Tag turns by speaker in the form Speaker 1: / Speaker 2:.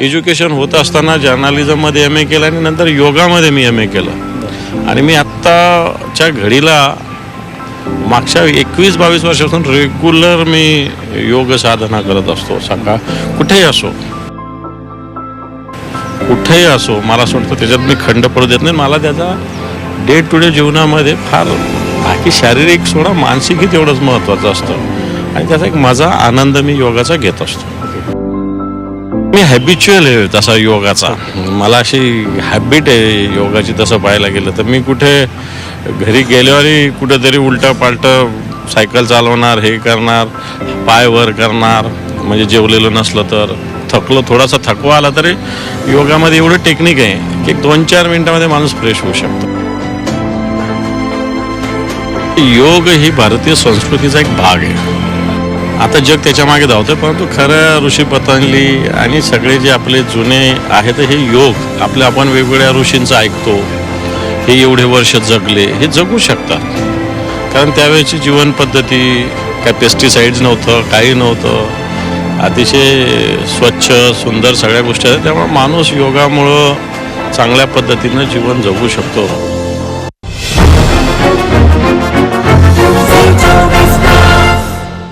Speaker 1: Education होत असताना जर्नालिझममध्ये M A केलं आणि नंतर योगामध्ये मी एम ए केलं. आणि मी आत्ताच्या घडीला मागच्या एकवीस बावीस वर्षापासून रेग्युलर मी योग साधना करत असतो. सकाळ कुठेही असो. कुठेही असो मला असं वाटतं त्याच्यात मी खंड पडू देत नाही. मला त्याचा डे टू डे जीवनामध्ये फार बाकी शारीरिक सोडा मानसिकही तेवढंच महत्त्वाचं असतं. आणि त्याचा एक माझा आनंद मी योगाचा घेत असतो. मी हॅबिच्युअल आहे तसा योगाचा. मला अशी हॅबिट आहे योगाची तसं पाहायला गेलं तर. मी कुठे घरी गेल्यावरही कुठेतरी उलटं पालटं सायकल चालवणार हे करणार पाय वर करणार म्हणजे जेवलेलं नसलं तर. थकलो थोडासा थकवा आला तरी योगामध्ये एवढं टेक्निक आहे की दोन चार मिनिटामध्ये माणूस फ्रेश होऊ शकतो. योग ही भारतीय संस्कृतीचा एक भाग आहे. आता जग त्याच्यामागे धावतं परंतु खरं ऋषी पतंजली आणि सगळे जे आपले जुने आहेत हे योग आपले आपण वेगवेगळ्या ऋषींचं ऐकतो हे एवढे वर्ष जगले हे जगू शकतात. कारण त्यावेळेची जीवन पद्धती काय पेस्टिसाईड्स नव्हतं काही नव्हतं. अतिशय स्वच्छ सुंदर सगळ्या गोष्टी आहेत त्यामुळे माणूस योगामुळं चांगल्या पद्धतीनं जीवन जगू शकतो.